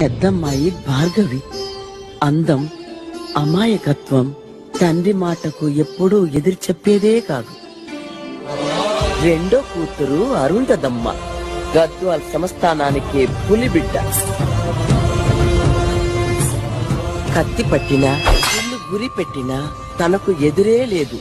పెద్దమ్మాయి భార్గవి. అందం అమాయకత్వం తండ్రి మాటకు ఎప్పుడూ ఎదురు చెప్పేదే కాదు. రెండో కూతురు అరుంధదమ్మ గద్వాల్ సంస్థానానికి పులిబిడ్డ. కత్తి పట్టినా ఇల్లు గురి పెట్టినా తనకు ఎదురే లేదు.